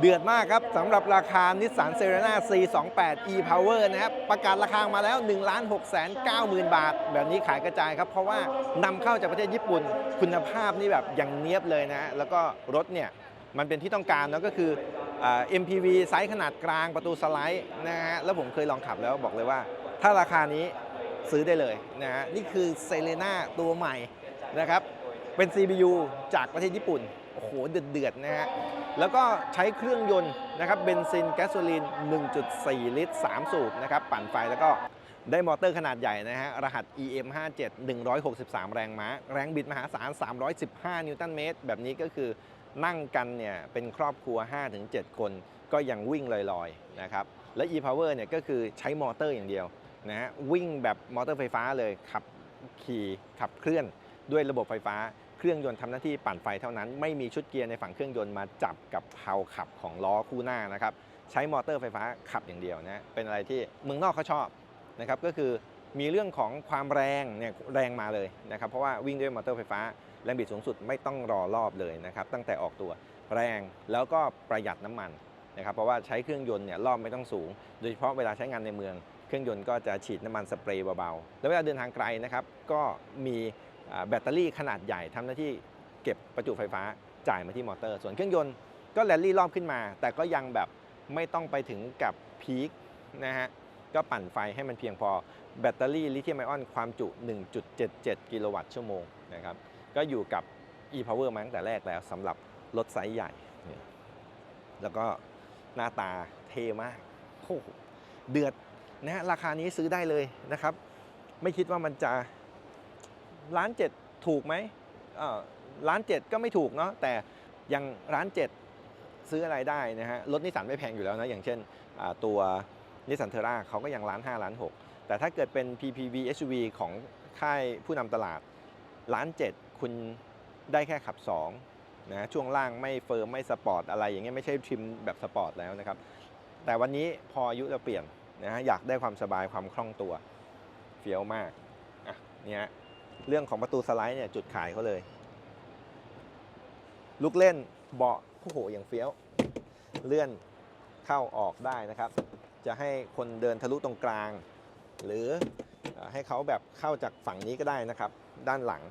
เดือดมากครับสำหรับราคานิสสันเซ r ร n a C28 e-Power นะครับ ประกาศราคามาแล้ว 1 6 9 0 0 0 0 บาท แบบนี้ขายกระจายครับ เพราะว่านำเข้าจากประเทศญี่ปุ่น คุณภาพนี่แบบอย่างเนียบเลยนะฮะแล้วก็รถเนี่ยมันเป็นที่ต้องการเนาะก็คือ MPV ไซส์ขนาดกลางประตูสไลด์นะฮะ แล้วผมเคยลองขับแล้วบอกเลยว่า ถ้าราคานี้ซื้อได้เลยนะฮะ นี่คือเซเลน่าตัวใหม่นะครับ เป็น CBU จากประเทศญี่ปุ่น โอ้โห เดือดๆนะฮะ แล้วก็ใช้เครื่องยนต์นะครับเบนซินแก๊สโซลีน 1.4 ลิตร 3 สูบนะครับปั่นไฟแล้วก็ได้มอเตอร์ขนาดใหญ่นะฮะ รหัส EM57 163 แรงม้า แรงบิดมหาศาล 315 นิวตันเมตร แบบนี้ก็คือนั่งกันเนี่ยเป็นครอบครัว 5-7 คนก็ยังวิ่งลอยๆนะครับ และ e-power เนี่ยก็คือใช้มอเตอร์อย่างเดียวนะฮะวิ่งแบบมอเตอร์ไฟฟ้าเลยขับขี่ขับเคลื่อนด้วยระบบไฟฟ้า เครื่องยนต์ทำหน้าที่ปั่นไฟเท่านั้น ไม่มีชุดเกียร์ในฝั่งเครื่องยนต์มาจับกับเพาขับของล้อคู่หน้านะครับใช้มอเตอร์ไฟฟ้าขับอย่างเดียวนะเป็นอะไรที่เมืองนอกเขาชอบนะครับก็คือมีเรื่องของความแรงเนี่ยแรงมาเลยนะครับเพราะว่าวิ่งด้วยมอเตอร์ไฟฟ้าแรงบิดสูงสุดไม่ต้องรอรอบเลยนะครับตั้งแต่ออกตัวแรงแล้วก็ประหยัดน้ำมันนะครับเพราะว่าใช้เครื่องยนต์เนี่ยรอบไม่ต้องสูง โดยเฉพาะเวลาใช้งานในเมือง เครื่องยนต์ก็จะฉีดน้ำมันสเปรย์เบาๆ แล้วเวลาเดินทางไกลนะครับก็มี แบตเตอรี่ขนาดใหญ่ทำหน้าที่เก็บประจุไฟฟ้าจ่ายมาที่มอเตอร์ ส่วนเครื่องยนต์ก็แรลลี่รอบขึ้นมา แต่ก็ยังแบบไม่ต้องไปถึงกับพีคนะฮะก็ปั่นไฟให้มันเพียงพอแบตเตอรี่ลิเธียมไอออนความจุ 1.77 กิโลวัตต์ชั่วโมงนะครับก็อยู่กับ e-power มาตั้งแต่แรกแล้วสำหรับรถไซส์ใหญ่ แล้วก็หน้าตาเท่มากโอ้เดือดนะฮะราคานี้ซื้อได้เลยนะครับ ไม่คิดว่ามันจะ ล้านเจ็ดถูกไหมล้านเจ็ดก็ไม่ถูกเนาะแต่ยังร้านเจ็ดซื้ออะไรได้นะฮะรถนิสสันไม่แพงอยู่แล้วนะ อย่างเช่นตัวนิสสันเทอร่าเขาก็ยังล้านห้าล้านหกแต่ถ้าเกิดเป็น PPV SUV ของค่ายผู้นำตลาดล้านเจ็ดคุณได้แค่ขับ2นะช่วงล่างไม่เฟิร์มไม่สปอร์ตอะไรอย่างเงี้ยไม่ใช่ทริมแบบสปอร์ตแล้วนะครับ แต่วันนี้พออายุเราเปลี่ยนนะฮะอยากได้ความสบายความคล่องตัวเฟี้ยวมากอะเนี่ยฮะ เรื่องของประตูสไลด์เนี่ยจุดขายเขาเลย ลูกเล่นเบาะโอ้โหอย่างเฟี้ยว เลื่อนเข้าออกได้นะครับ จะให้คนเดินทะลุตรงกลาง หรือให้เขาแบบเข้าจากฝั่งนี้ก็ได้นะครับ ด้านหลัง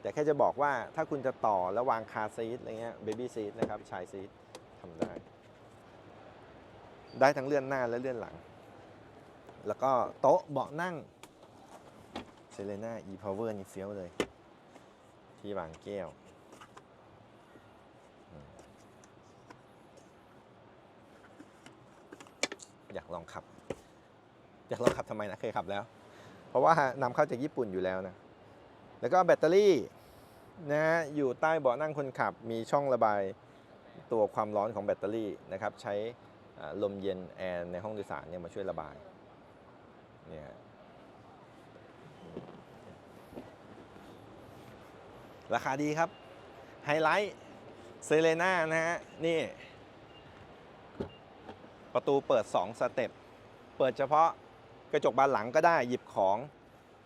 แต่แค่จะบอกว่าถ้าคุณจะต่อแล้ววางคาร์ซีทอะไรเงี้ยเบบี้ซีทนะครับชายซีททำได้ ได้ทั้งเลื่อนหน้าและเลื่อนหลัง แล้วก็โต๊ะเบาะนั่ง เซเลน่า e power นี่เฟี้ยวเลย ที่วางแก้ว อยากลองขับ อยากลองขับทำไมนะ เคยขับแล้ว เพราะว่านำเข้าจากญี่ปุ่นอยู่แล้วนะ แล้วก็แบตเตอรี่นะฮะอยู่ใต้เบาะนั่งคนขับมีช่องระบายตัวความร้อนของแบตเตอรี่นะครับ ใช้ลมเย็นแอร์ในห้องโดยสารเนี่ยมาช่วยระบายเนี่ยฮะ ราคาดีครับ ไฮไลท์เซเลน่านะฮะ นี่ ประตูเปิด 2 สเต็ป เปิดเฉพาะกระจกบานหลังก็ได้หยิบของ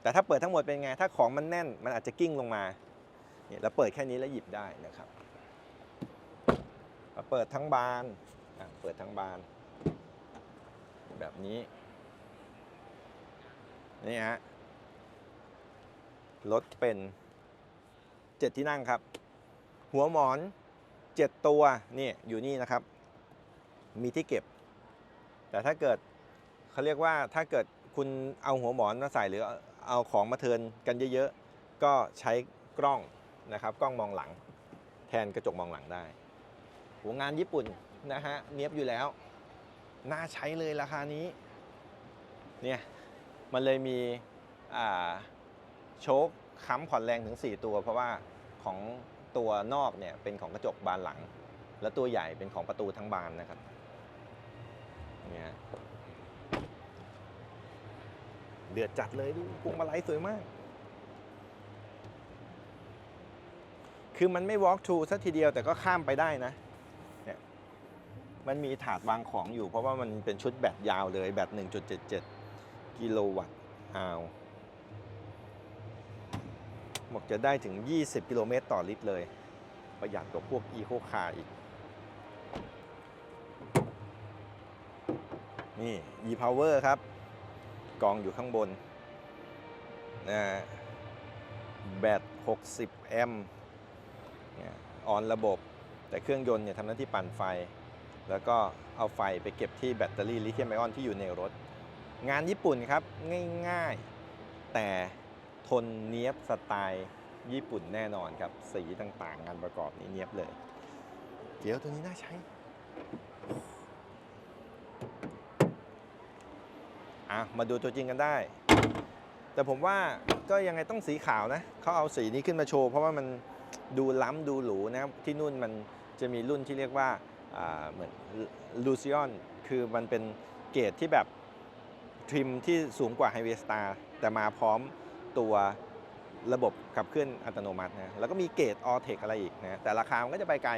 แต่ถ้าเปิดทั้งหมดเป็นไง ถ้าของมันแน่นมันอาจจะกิ้งลงมาเนี่ยแล้วเปิดแค่นี้แล้วหยิบได้นะครับเปิดทั้งบานเปิดทั้งบาน แบบนี้นี่ฮะรถเป็น เจ็ดที่นั่งครับ หัวหมอนเจ็ดตัวนี่อยู่นี่นะครับ มีที่เก็บ แต่ถ้าเกิดเขาเรียกว่าถ้าเกิดคุณเอาหัวหมอนมาใส่หรือเอาของมาเทินกันเยอะๆ ก็ใช้กล้องนะครับ กล้องมองหลัง แทนกระจกมองหลังได้หัวงานญี่ปุ่นนะฮะเนียบอยู่แล้ว น่าใช้เลยราคานี้เนี่ยมันเลยมีโชค ค้ำผ่อนแรงถึง 4 ตัว เพราะว่าของตัวนอกเนี่ยเป็นของกระจกบานหลัง และตัวใหญ่เป็นของประตูทั้งบานนะครับเนี่ยเดือดจัดเลยดูพวงมาลัยสวยมาก คือมันไม่ walk through สัทีเดียวแต่ก็ข้ามไปได้นะเนี่ยมันมีถาดวางของอยู่ เพราะว่ามันเป็นชุดแบตยาวเลยแบต1.77 กิโลวัตต์อาว บอกจะได้ถึง 20 กิโลเมตรต่อลิตรเลย ประหยัดกว่าพวก Eco Car อีก นี่ e-power ครับ กองอยู่ข้างบนนะฮะแบต 60 แอมป์ออนระบบ แต่เครื่องยนต์เนี่ยทำหน้าที่ปั่นไฟ แล้วก็เอาไฟไปเก็บที่แบตเตอรี่ลิเธียมไอออนที่อยู่ในรถ งานญี่ปุ่นครับ ง่าย ๆ แต่ ทนเนียบสไตล์ญี่ปุ่นแน่นอนครับ สีต่างๆงานประกอบนี้เนียบเลย เดี๋ยวตัวนี้น่าใช้อะมาดูตัวจริงกันได้ แต่ผมว่าก็ยังไงต้องสีขาวนะเขาเอาสีนี้ขึ้นมาโชว์ เพราะว่ามันดูล้ำดูหรูนะครับที่นู่นมันจะมีรุ่นที่เรียกว่าเหมือนลูซิออนคือมันเป็นเกรดที่แบบ ทริมที่สูงกว่า h i g h w a y Star แต่มาพร้อม ตัวระบบขับเคลื่อนอัตโนมัตินะแล้วก็มีเกรด All Tech อะไรอีกนะแต่ราคามันก็จะไปไกล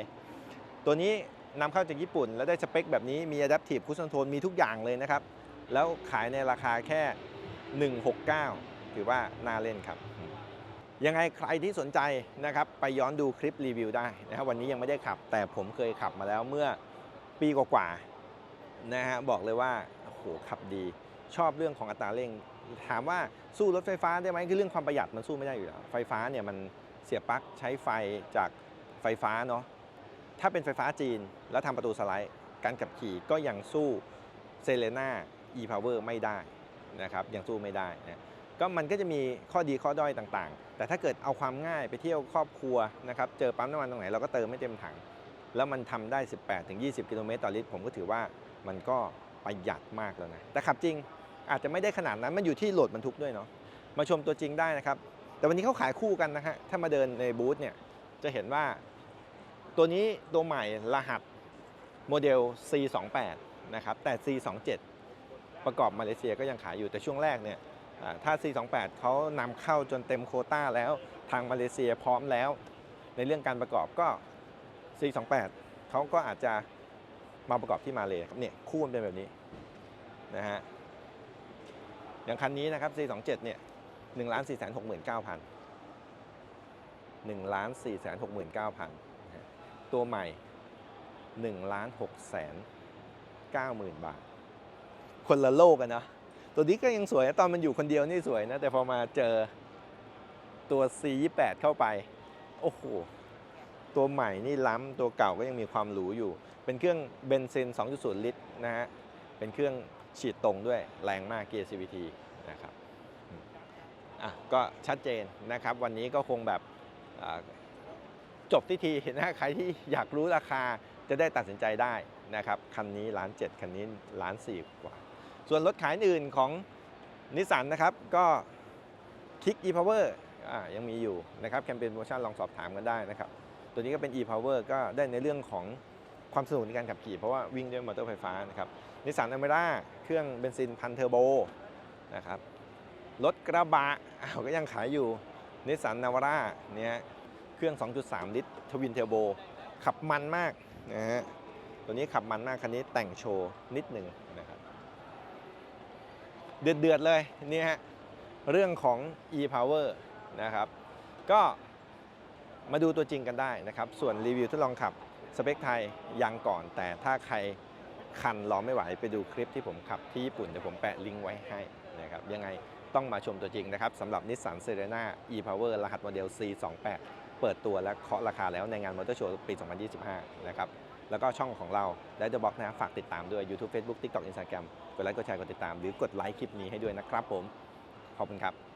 ตัวนี้นำเข้าจากญี่ปุ่น แล้วได้สเปคแบบนี้มี Adaptive Cruise Control มีทุกอย่างเลยนะครับ แล้วขายในราคาแค่ 169 ถือว่าน่าเล่นครับยังไงใครที่สนใจนะครับไปย้อนดูคลิปรีวิวได้นะครับวันนี้ยังไม่ได้ขับ แต่ผมเคยขับมาแล้วเมื่อปีกว่าๆนะฮะบอกเลยว่าโอ้โหขับดี ชอบเรื่องของอัตราเร่ง ถามว่าสู้รถไฟฟ้าได้ไหมคือเรื่องความประหยัดมันสู้ไม่ได้อยู่แล้วไฟฟ้าเนี่ยมันเสียบปลั๊กใช้ไฟจากไฟฟ้าเนาะถ้าเป็นไฟฟ้าจีนแล้วทำประตูสไลด์การขับขี่ก็ยังสู้เซเลน่า e-power ไม่ได้นะครับยังสู้ไม่ได้นะก็มันก็จะมีข้อดีข้อด้อยต่างๆ แต่ถ้าเกิดเอาความง่ายไปเที่ยวครอบครัวนะครับเจอปั๊มน้ำมันตรงไหนเราก็เติมไม่เต็มถัง แล้วมันทำได้ 18-20 กิโลเมตรต่อลิตร ผมก็ถือว่ามันก็ประหยัดมากแล้วนะ แต่ขับจริง อาจจะไม่ได้ขนาดนั้น มันอยู่ที่โหลดบรรทุกด้วยเนาะ มาชมตัวจริงได้นะครับ แต่วันนี้เขาขายคู่กันนะฮะ ถ้ามาเดินในบูธเนี่ย จะเห็นว่า ตัวนี้ตัวใหม่รหัสโมเดล C28 นะครับ แต่ C27 ประกอบมาเลเซียก็ยังขายอยู่ แต่ช่วงแรกเนี่ยอ่าถ้า C28 เขานำเข้าจนเต็มโคต้าแล้วทางมาเลเซียพร้อมแล้ว ในเรื่องการประกอบก็ C28 เขาก็อาจจะมาประกอบที่มาเลยครับเนี่ยคู่มันเป็นแบบนี้นะฮะ อย่างคันนี้นะครับ C27 เนี่ย1 4 6 9 0 0 0 1ล้าน4 6 9 0 0 0ตัวใหม่1ล้าน6แสน90,000บาท คนละโลกกันนะ ตัวนี้ก็ยังสวยตอนมันอยู่คนเดียวนี่สวยนะ แต่พอมาเจอตัว C28 เข้าไป โอ้โห ตัวใหม่นี่ล้ำตัวเก่าก็ยังมีความหรูอยู่ เป็นเครื่องเบนซิน 2.0 ลิตรนะฮะ เป็นเครื่อง ฉีดตรงด้วยแรงมากเกียร์ CVT นะครับอะก็ชัดเจนนะครับ วันนี้ก็คงแบบจบที่ทีนะใครที่อยากรู้ราคาจะได้ตัดสินใจได้นะครับคันนี้ล้านเจ็ดคันนี้ล้านสี่กว่า ส่วนรถขายอื่นของนิสสันนะครับก็คิก e-power อ่ายังมีอยู่นะครับแคมเปญโปรโมชั่นลองสอบถามกันได้นะครับ ตัวนี้ก็เป็น e-power ก็ได้ในเรื่องของ ความสนุกในการขับขี่เพราะว่าวิ่งด้วยมอเตอร์ไฟฟ้านะครับนิสสันอเมร่าเครื่องเบนซินพันเทอร์โบนะครับรถกระบะอ้าวก็ยังขายอยู่นิสสันนาวาร่าเนี่ยเครื่อง 2.3 ลิตรทวินเทอร์โบขับมันมากนะฮะตัวนี้ขับมันมากคันนี้แต่งโชว์นิดหนึ่งนะครับเดือดเดือดๆเลยนี่ฮะเรื่องของ e-power นะครับ ก็มาดูตัวจริงกันได้นะครับ ส่วนรีวิวทดลองขับ สเปคไทยยังก่อน แต่ถ้าใครคันรอไม่ไหวไปดูคลิปที่ผมขับที่ญี่ปุ่นเดี๋ยวผมแปะลิงก์ไว้ให้นะครับยังไงต้องมาชมตัวจริงนะครับสำหรับ Nissan Serena e-Power รหัสโมเดล C28 เปิดตัวและเคาะราคาแล้วในงานมอเตอร์โชว์ปี 2025 นะครับ แล้วก็ช่องของเราได้เดอะบ็อกนะฝากติดตามด้วย YouTube Facebook TikTok Instagram กดไลค์กดแชร์กดติดตาม หรือกดไลค์คลิปนี้ให้ด้วยนะครับผม ขอบคุณครับ